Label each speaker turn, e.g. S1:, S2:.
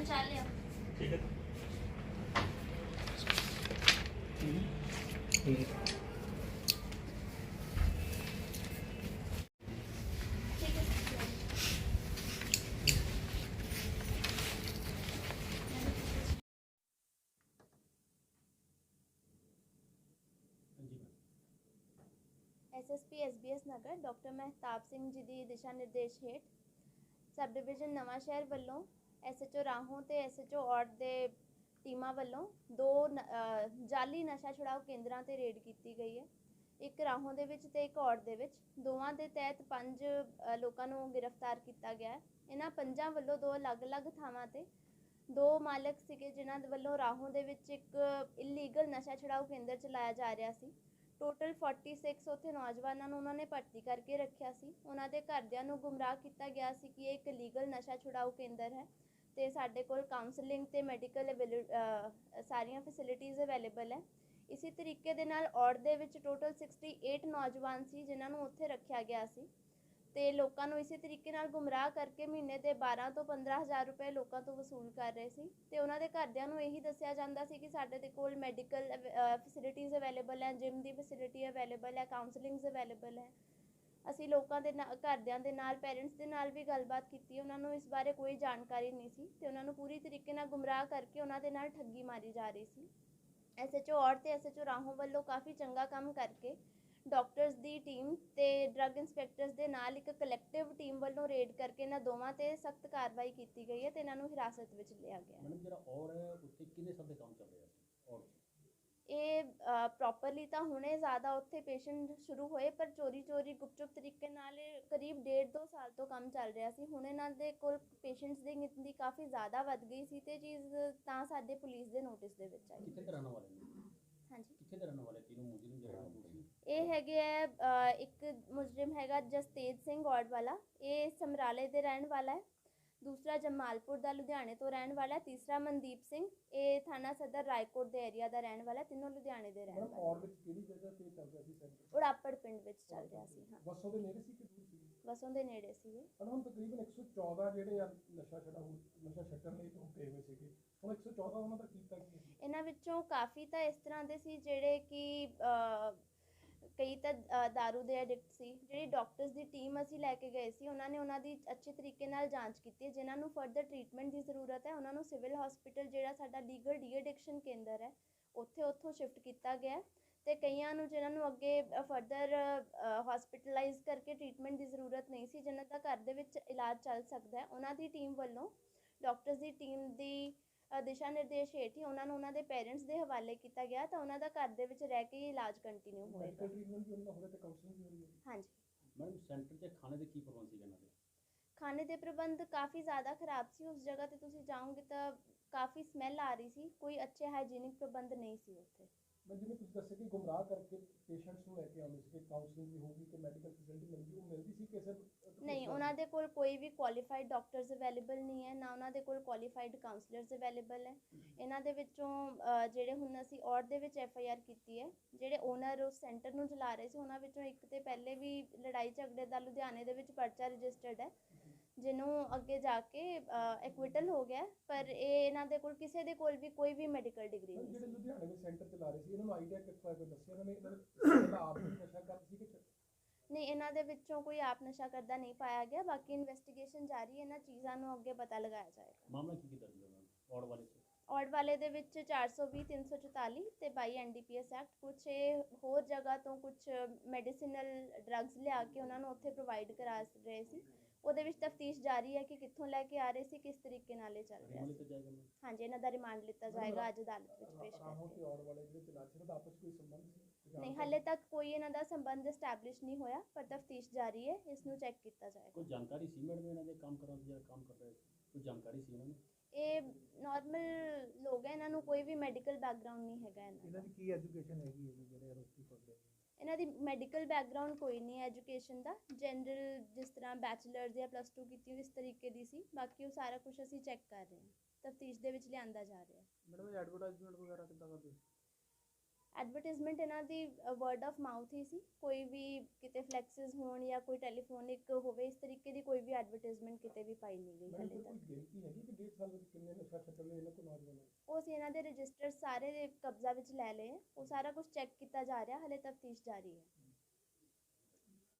S1: ਸਮਾਨ ਚਾਹ ਲਿਆ
S2: ਠੀਕ ਹੈ
S1: ਠੀਕ ਹੈ SSP SBS Nagar doctor Mehtab Singh ji ਦੀ ਦਿਸ਼ਾ ਨਿਰਦੇਸ਼ ਹੇਠ ਸਬ ਡਿਵੀਜ਼ਨ ਨਵਾਂ ਸ਼ਹਿਰ ਵੱਲੋਂ ਐਸਐਚਓ ਰਾਹੋਂ ਤੇ ਐਸਐਚਓ ਔੜ ਦੇ ਟੀਮਾਂ ਵੱਲੋਂ ਦੋ ਨ- ਅਹ ਜਾਲੀ ਨਸ਼ਾ ਛੁਡਾਓ ਕੇਂਦਰਾਂ ਤੇ ਰੇਡ ਕੀਤੀ ਗਈ ਹੈ। ਇੱਕ ਰਾਹੋਂ ਦੇ ਵਿੱਚ ਤੇ ਇੱਕ ਔੜ ਦੇ ਵਿੱਚ। ਦੋਵਾਂ ਦੇ ਤਹਿਤ ਪੰਜ ਅਹ, ਲੋਕਾਂ ਨੂੰ ਗ੍ਰਿਫਤਾਰ ਕੀਤਾ ਗਿਆ ਹੈ। ਇਹਨਾਂ ਪੰਜਾਂ ਵੱਲੋਂ ਦੋ ਅਲੱਗ-ਅਲੱਗ ਥਾਵਾਂ ਤੇ ਦੋ ਮਾਲਕ ਸੀਗੇ ਜਿਨ੍ਹਾਂ ਦੇ ਵੱਲੋਂ ਰਾਹੋਂ ਦੇ ਵਿੱਚ ਇੱਕ ਇਲੀਗਲ ਨਸ਼ਾ ਛੁਡਾਓ ਕੇਂਦਰ ਚਲਾਇਆ ਜਾ ਰਿਹਾ ਸੀ। ਟੋਟਲ 46 ਉੱਥੇ ਨੌਜਵਾਨਾਂ ਨੂੰ ਉਹਨਾਂ ਨੇ ਭਰਤੀ ਕਰਕੇ ਰੱਖਿਆ ਸੀ। ਉਹਨਾਂ ਦੇ ਘਰਦਿਆਂ ਨੂੰ ਗੁੰਮਰਾਹ ਕੀਤਾ ਗਿਆ ਸੀ ਕਿ ਇਹ ਇੱਕ ਲੀਗਲ ਨਸ਼ਾ ਛੁਡਾਓ ਕੇਂਦਰ ਹੈ। ਤੇ ਸਾਡੇ ਕੋਲ ਕਾਉਂਸਲਿੰਗ ਤੇ ਮੈਡੀਕਲ ਸਾਰੀਆਂ ਫੈਸਿਲਿਟੀਜ਼ ਅਵੇਲੇਬਲ ਹੈ। ਇਸੇ ਤਰੀਕੇ ਦੇ ਨਾਲ ਔੜ ਦੇ ਵਿੱਚ ਟੋਟਲ 68 ਨੌਜਵਾਨ ਸੀ, ਜਿਨ੍ਹਾਂ ਨੂੰ ਉੱਥੇ ਰੱਖਿਆ ਗਿਆ ਸੀ। ਤੇ ਲੋਕਾਂ ਨੂੰ ਇਸੇ ਤਰੀਕੇ ਨਾਲ ਗੁੰਮਰਾਹ ਕਰਕੇ ਮਹੀਨੇ ਦੇ 12 ਤੋਂ 15000 ਰੁਪਏ ਲੋਕਾਂ ਤੋਂ ਵਸੂਲ ਕਰ ਰਹੇ ਸੀ। ਤੇ ਉਹਨਾਂ ਦੇ ਘਰਦਿਆਂ ਨੂੰ ਇਹੀ ਦੱਸਿਆ ਜਾਂਦਾ ਸੀ ਕਿ ਸਾਡੇ ਦੇ ਕੋਲ ਮੈਡੀਕਲ ਫੈਸਿਲਿਟੀਜ਼ ਅਵੇਲੇਬਲ ਹੈ ਜਿਮ ਦੀ ਫੈਸਿਲਿਟੀ ਅਵੇਲੇਬਲ ਹੈ ਕਾਉਂਸਲਿੰਗਸ ਅਵੇਲੇਬਲ ਹੈ। ਅਸੀਂ ਲੋਕਾਂ ਦੇ ਨਾਲ ਘਰਦਿਆਂ ਦੇ ਨਾਲ ਪੇਰੈਂਟਸ ਦੇ ਨਾਲ ਵੀ ਗੱਲਬਾਤ ਕੀਤੀ, ਉਹਨਾਂ ਨੂੰ ਇਸ ਬਾਰੇ ਕੋਈ ਜਾਣਕਾਰੀ ਨਹੀਂ ਸੀ ਤੇ ਉਹਨਾਂ ਨੂੰ ਪੂਰੀ ਤਰੀਕੇ ਨਾਲ ਗੁੰਮਰਾਹ ਕਰਕੇ ਉਹਨਾਂ ਦੇ ਨਾਲ ਠੱਗੀ ਮਾਰੀ ਜਾ ਰਹੀ ਸੀ ਐਸਐਚਓ ਔਰ ਤੇ ਐਸਐਚਓ ਰਾਹੋਂ ਵੱਲੋਂ ਕਾਫੀ ਚੰਗਾ ਕੰਮ ਕਰਕੇ ਡਾਕਟਰਸ ਦੀ ਟੀਮ ਤੇ ਡਰੱਗ ਇੰਸਪੈਕਟਰਸ ਦੇ ਨਾਲ ਇੱਕ ਕਲੈਕਟਿਵ ਟੀਮ ਵੱਲੋਂ ਰੇਡ ਕਰਕੇ ਇਹਨਾਂ ਦੋਵਾਂ ਤੇ ਸਖਤ ਕਾਰਵਾਈ ਕੀਤੀ ਗਈ ਹੈ ਤੇ ਇਹਨਾਂ ਨੂੰ ਹਿਰਾਸਤ ਵਿੱਚ ਲਿਆ ਗਿਆ ਹੈ।
S3: ਮੈਡਮ, ਜਿਹੜਾ ਔਰ ਹੈ ਕਿੰਨੇ ਸਭ ਦੇ ਕੰਮ ਚੱਲ ਰਿਹਾ ਸੀ ਔਰ
S1: ਇਹ ਪ੍ਰੋਪਰਲੀ ਤਾਂ ਹੁਣੇ ਜ਼ਿਆਦਾ ਉੱਥੇ ਪੇਸ਼ੈਂਟ ਸ਼ੁਰੂ ਹੋਏ ਪਰ ਚੋਰੀ ਚੋਰੀ ਗੁਪਚੁਪ ਤਰੀਕੇ ਨਾਲ ਇਹ ਕਰੀਬ ਡੇਢ ਦੋ ਸਾਲ ਤੋਂ ਕੰਮ ਚੱਲ ਰਿਹਾ ਸੀ। ਹੁਣ ਇਹਨਾਂ ਦੇ ਕੋਲ ਪੇਸ਼ੈਂਟਸ ਦੀ ਗਿਣਤੀ ਕਾਫੀ ਜ਼ਿਆਦਾ ਵੱਧ ਗਈ ਸੀ ਤੇ ਚੀਜ਼ ਤਾਂ ਸਾਡੇ ਪੁਲਿਸ ਦੇ ਨੋਟਿਸ ਦੇ ਵਿੱਚ ਆਈ।
S3: ਕਿੱਥੇ ਦੇ ਰਹਿਣ ਵਾਲੇ ਨੇ?
S1: ਹਾਂਜੀ।
S3: ਕਿੱਥੇ ਦੇ ਰਹਿਣ ਵਾਲੇ ਤਿੰਨੋਂ ਮੁਜਰਮ ਜਿਹੜਾ ਦੋਸ਼ੀ
S1: ਇਹ ਹੈਗੇ ਅ, ਇੱਕ ਮੁਜਰਮ ਹੈਗਾ ਜਸਤੇਜ ਸਿੰਘ ਔੜ ਵਾਲਾ। ਇਹ ਸਮਰਾਲੇ ਦੇ ਰਹਿਣ ਵਾਲਾ ਹੈ। ਦੂਸਰਾ ਜਮਾਲਪੁਰ ਦਾ ਲੁਧਿਆਣੇ ਤੋਂ ਰਹਿਣ ਵਾਲਾ ਤੀਸਰਾ ਮਨਦੀਪ ਸਿੰਘ ਇਹ ਥਾਣਾ ਸਦਰ ਰਾਏਕੋਟ ਦੇ ਏਰੀਆ ਦਾ ਰਹਿਣ ਵਾਲਾ ਤਿੰਨੋਂ ਲੁਧਿਆਣੇ ਦੇ ਰਹਿਣ ਵਾਲੇ
S4: ਔਰ ਵਿੱਚ ਕਿਹੜੀ ਜਗ੍ਹਾ ਤੇ ਚੱਲ ਰਿਹਾ ਸੀ ਸੈਂਟਰ?
S1: ਉੜਾਪੜ ਪਿੰਡ ਵਿੱਚ ਚੱਲ ਰਿਹਾ ਸੀ ਹਾਂ।
S4: ਬੱਸੋਂ ਦੇ ਨੇੜੇ ਸੀ ਕਿ ਦੂਰ ਸੀ?
S1: ਵਸੋਂ ਦੇ ਨੇੜੇ ਸੀਗੇ
S4: ਮੈਡਮ ਹੁਣ ਤਕਰੀਬਨ 114 ਜਿਹੜੇ ਆ ਨਸ਼ਾ ਛੜਾ ਨਸ਼ਾ ਛੱਡਣ ਲਈ ਤੋਂ ਗਏ ਹੋਏ ਸੀਗੇ। ਹੁਣ 114 ਉਹਨਾਂ ਦਾ ਕੀਤਾ ਕੀ ਹੈ?
S1: ਇਹਨਾਂ ਵਿੱਚੋਂ ਕਾਫੀ ਤਾਂ ਇਸ ਤਰ੍ਹਾਂ ਦੇ ਸੀ ਜਿਹੜੇ ਕਿ ਕਈ ਤਾਂ ਦਾਰੂ ਦੇ ਐਡਿਕਟ ਸੀ। ਜਿਹੜੀ ਡਾਕਟਰਸ ਦੀ ਟੀਮ ਅਸੀਂ ਲੈ ਕੇ ਗਏ ਸੀ, ਉਹਨਾਂ ਨੇ ਉਹਨਾਂ ਦੀ ਅੱਛੇ ਤਰੀਕੇ ਨਾਲ ਜਾਂਚ ਕੀਤੀ ਹੈ। ਜਿਨ੍ਹਾਂ ਨੂੰ ਫਰਦਰ ਟਰੀਟਮੈਂਟ ਦੀ ਜ਼ਰੂਰਤ ਹੈ, ਉਹਨਾਂ ਨੂੰ ਸਿਵਲ ਹਸਪੀਟਲ ਜਿਹੜਾ ਸਾਡਾ ਲੀਗਲ ਡੀ ਐਡਿਕਸ਼ਨ ਕੇਂਦਰ ਹੈ, ਉੱਥੇ ਉੱਥੋਂ ਸ਼ਿਫਟ ਕੀਤਾ ਗਿਆ ਹੈ। ਤੇ ਕਈਆਂ ਨੂੰ, ਜਿਨ੍ਹਾਂ ਨੂੰ ਅੱਗੇ ਫਰਦਰ ਹਸਪੀਟਲਾਈਜ਼ ਕਰਕੇ ਟਰੀਟਮੈਂਟ ਦੀ ਜ਼ਰੂਰਤ ਨਹੀਂ ਸੀ, ਜਿਨ੍ਹਾਂ ਦਾ ਘਰ ਦੇ ਵਿੱਚ ਇਲਾਜ ਚੱਲ ਸਕਦਾ ਹੈ, ਉਹਨਾਂ ਦੀ ਟੀਮ ਵੱਲੋਂ ਡਾਕਟਰਸ ਦੀ ਟੀਮ ਦੀ ਦਿਸ਼ਾ ਨਿਰਦੇਸ਼ ਹੇਠ ਹੀ ਉਹਨਾਂ ਨੂੰ ਉਹਨਾਂ ਦੇ ਪੇਰੈਂਟਸ ਦੇ ਹਵਾਲੇ ਕੀਤਾ ਗਿਆ ਤਾਂ ਉਹਨਾਂ ਦਾ ਘਰ ਦੇ ਵਿੱਚ ਰਹਿ ਕੇ ਹੀ ਇਲਾਜ ਕੰਟੀਨਿਊ ਹੋਏਗਾ।
S4: ਮੈਡੀਕਲ ਟ੍ਰੀਟਮੈਂਟ ਵੀ ਉਹਨਾਂ ਦਾ ਹੋ ਰਿਹਾ ਤੇ ਕਾਉਂਸਲਿੰਗ ਵੀ ਹੋ ਰਹੀ ਹੈ।
S1: ਹਾਂਜੀ।
S3: ਮੈਡਮ ਸੈਂਟਰ 'ਚ ਖਾਣੇ ਦੇ ਕੀ ਪ੍ਰਬੰਧ ਸੀ ਇਹਨਾਂ ਦੇ?
S1: ਖਾਣੇ ਦੇ ਪ੍ਰਬੰਧ ਕਾਫੀ ਜ਼ਿਆਦਾ ਖਰਾਬ ਸੀ। ਉਸ ਜਗ੍ਹਾ ਤੇ ਤੁਸੀਂ ਜਾਓਗੇ ਤਾਂ ਕਾਫੀ ਸਮੈਲ ਆ ਰਹੀ ਸੀ। ਕੋਈ ਅੱਛੇ ਹਾਈਜੀਨਿਕ ਪ੍ਰਬੰਧ ਨਹੀਂ ਸੀ ਉੱਥੇ।
S4: ਮੈਂ ਜਿਵੇਂ ਤੁਸੀਂ ਦੱਸਿਆ ਕਿ ਗੁੰਮਰਾਹ ਕਰਕੇ ਪੇਸ਼ੈਂਟਸ ਨੂੰ ਲੈ ਕੇ ਆਉਂਦੇ ਸੀ ਕਿ ਕਾਉਂਸਲਿੰਗ ਵੀ ਹੋਊਗੀ ਕਿ ਮੈਡੀਕਲ ਫੈਸਿਲਿਟੀ ਮਿਲਦੀ ਉਹ ਮਿਲਦੀ ਸੀ ਕਿ ਸਿਰਫ
S1: ਨਹੀਂ ਉਹਨਾਂ ਦੇ ਕੋਲ ਕੋਈ ਵੀ ਕੁਆਲੀਫਾਈਡ ਡਾਕਟਰਸ ਅਵੇਲੇਬਲ ਨਹੀਂ ਹੈ ਨਾ ਉਹਨਾਂ ਦੇ ਕੋਲ ਕੁਆਲੀਫਾਈਡ ਕਾਉਂਸਲਰਸ ਅਵੇਲੇਬਲ ਹੈ। ਇਹਨਾਂ ਦੇ ਵਿੱਚੋਂ ਅ, ਜਿਹੜੇ ਹੁਣ ਅਸੀਂ ਔਰ ਦੇ ਵਿੱਚ ਐਫ ਆਈ ਆਰ ਕੀਤੀ ਹੈ ਜਿਹੜੇ ਓਨਰ ਉਸ ਸੈਂਟਰ ਨੂੰ ਚਲਾ ਰਹੇ ਸੀ ਉਹਨਾਂ ਵਿੱਚੋਂ ਇੱਕ ਤੇ ਪਹਿਲੇ ਵੀ ਲੜਾਈ ਝਗੜੇ ਦਾ ਲੁਧਿਆਣੇ ਦੇ ਵਿੱਚ ਪਰਚਾ ਰਜਿਸਟਰਡ ਹੈ ਜਿਹਨੂੰ ਅੱਗੇ ਜਾ ਕੇ ਐਕਵਿਟਲ ਹੋ ਗਿਆ ਹੈ, ਪਰ ਇਹ ਇਹਨਾਂ ਦੇ ਕੋਲ ਕਿਸੇ ਦੇ ਕੋਲ ਵੀ ਕੋਈ ਵੀ ਮੈਡੀਕਲ ਡਿਗਰੀ ਨਹੀਂ
S4: ਜਿਹੜੇ
S1: ਸੀ।
S4: ਲੁਧਿਆਣੇ ਵਿੱਚ ਸੈਂਟਰ ਚਲਾ ਰਹੇ ਸੀ ਇਹਨਾਂ ਨੂੰ ਆਈਡੀਆ ਕਿੱਥੋਂ ਆਇਆ ਕੋਈ ਦੱਸਿਆ ਇਹਨਾਂ ਨੇ? ਇਹਨਾਂ ਨੇ ਪਹਿਲਾਂ ਆਪ ਵੀ ਨਸ਼ਾ ਕਰਦੇ ਸੀ ਕਿ
S1: ਨਹੀਂ ਇਹਨਾਂ ਦੇ ਵਿੱਚੋਂ ਕੋਈ ਆਪ ਨਸ਼ਾ ਕਰਦਾ ਨਹੀਂ ਪਾਇਆ ਗਿਆ ਬਾਕੀ ਇਨਵੈਸਟੀਗੇਸ਼ਨ ਜਾਰੀ ਹੈ ਇਹਨਾਂ ਚੀਜ਼ਾਂ ਨੂੰ ਅੱਗੇ ਪਤਾ ਲਗਾਇਆ ਜਾਏਗਾ
S3: ਮਾਮਲਾ ਕੀ ਕੀ ਦਰਜ ਹੋਇਆ ਔਰ ਵਾਲੇ 'ਚ
S1: ਔੜ ਵਾਲੇ ਦੇ ਵਿੱਚ 420 344 ਤੇ 22 ਐਨਡੀਪੀਐਸ ਐਕਟ ਕੁਝ ਇਹ ਹੋਰ ਜਗ੍ਹਾ ਤੋਂ ਕੁਝ ਮੈਡੀਸਿਨਲ ਡਰੱਗਸ ਲਿਆ ਕੇ ਉਹਨਾਂ ਨੂੰ ਉੱਥੇ ਪ੍ਰੋਵਾਈਡ ਕਰਾ ਰਹੇ ਸੀ ਉਹਦੇ ਵਿੱਚ ਤਫਤੀਸ਼ ਜਾਰੀ ਹੈ ਕਿ ਕਿੱਥੋਂ ਲੈ ਕੇ ਆ ਰਹੇ ਸੀ ਕਿਸ ਤਰੀਕੇ ਨਾਲ ਇਹ ਚੱਲ ਰਿਹਾ ਸੀ ਹਾਂਜੀ ਇਹਨਾਂ ਦਾ ਰਿਮਾਂਡ ਲਿੱਤਾ ਜਾਏਗਾ ਅੱਜ ਅਦਾਲਤ ਵਿੱਚ ਪੇਸ਼ ਕਰਕੇ
S4: ਤੇ ਔਰ ਵਾਲੇ ਜਿਹੜੇ ਚਲਾ ਸੀ ਉਹਨਾਂ ਦਾ ਆਪਸ ਵਿੱਚ ਕੋਈ ਸੰਬੰਧ ਸੀ
S1: ਨਹੀਂ ਹਾਲੇ ਤੱਕ ਕੋਈ ਇਹਨਾਂ ਦਾ ਸੰਬੰਧ ਐਸਟੈਬਲਿਸ਼ ਨਹੀਂ ਹੋਇਆ ਪਰ ਤਫਤੀਸ਼ ਜਾਰੀ ਹੈ ਇਸ ਨੂੰ ਚੈੱਕ ਕੀਤਾ ਜਾਏਗਾ।
S3: ਕੋਈ ਜਾਣਕਾਰੀ ਸੀ ਮੈਡਮ ਇਹਨਾਂ ਦੇ ਕੰਮ ਕਰਨ ਦੀ ਜਿਹੜਾ ਕੰਮ ਕਰ ਰਹੇ ਸੀ? ਕੋਈ ਜਾਣਕਾਰੀ ਸੀ ਉਹਨਾਂ ਨੂੰ?
S1: ਇਹ ਨਾਰਮਲ ਲੋਕ ਹੈ ਇਹਨਾਂ ਨੂੰ ਕੋਈ ਵੀ ਮੈਡੀਕਲ ਬੈਕਗ੍ਰਾਉਂਡ ਨਹੀਂ ਹੈਗਾ ਇਹਨਾਂ ਦਾ
S4: ਇਹਨਾਂ ਦੀ। ਕੀ ਐਜੂਕੇਸ਼ਨ ਹੈਗੀ ਹੈ ਜੀ ਜਿਹੜੇ ਆਰੋਪੀ ਫੜਦੇ?
S1: ਇਹਨਾਂ ਦੀ ਮੈਡੀਕਲ ਬੈਕਗ੍ਰਾਉਂਡ ਕੋਈ ਨਹੀਂ ਹੈ ਐਜੂਕੇਸ਼ਨ ਦਾ। ਜਨਰਲ ਜਿਸ ਤਰ੍ਹਾਂ ਬੈਚਲਰਸ ਜਾਂ ਪਲੱਸ 2 ਕੀਤੀ ਹੋਈ ਇਸ ਤਰੀਕੇ ਦੀ ਸੀ। ਬਾਕੀ ਉਹ ਸਾਰਾ ਕੁਝ ਅਸੀਂ ਚੈੱਕ ਕਰ ਰਹੇ ਹਾਂ। ਤਫਤੀਸ਼ ਦੇ ਵਿੱਚ ਲਿਆਂਦਾ ਜਾ ਰਿਹਾ। ਹੈ
S4: ਮੈਡਮ ਇਹ ਐਡਵਰਟਾਈਜ਼ਮੈਂਟ ਵਗੈਰਾ ਕਿੱਦਾਂ ਕਰਦੇ?
S1: ਐਡਵਰਟਾਈਜ਼ਮੈਂਟ ਇਹਨਾਂ ਦੀ ਵਰਡ ਆਫ ਮਾਊਥ ਹੀ ਸੀ। ਕੋਈ ਵੀ ਕਿਤੇ ਫਲੈਕਸਿਸ ਹੋਣ ਜਾਂ ਕੋਈ ਟੈਲੀਫੋਨਿਕ ਹੋਵੇ ਇਸ ਤਰੀਕੇ ਦੀ ਕੋਈ ਵੀ ਐਡਵਰਟਾਈਜ਼ਮੈਂਟ ਕਿਤੇ ਵੀ ਪਾਈ ਨਹੀਂ ਗਈ ਹਾਲੇ ਤੱਕ।
S4: ਗਿਣਤੀ ਹੈਗੀ ਕਿ 1.5 ਸਾਲ ਵਿੱਚ ਕਿੰਨੇ ਨਸ਼ਾ ਛੱਡਣ ਇਹਨਾਂ ਕੋਲ ਨੌਜਵਾਨ
S1: ਉਹ ਅਸੀਂ ਇਹਨਾਂ ਦੇ ਰਜਿਸਟਰ ਸਾਰੇ ਕਬਜ਼ਾ ਵਿੱਚ ਲੈ ਲਏ। ਉਹ ਸਾਰਾ ਕੁਝ ਚੈੱਕ ਕੀਤਾ ਜਾ ਰਿਹਾ ਹਲੇ ਤਫਤੀਸ਼ ਜਾਰੀ ਹੈ।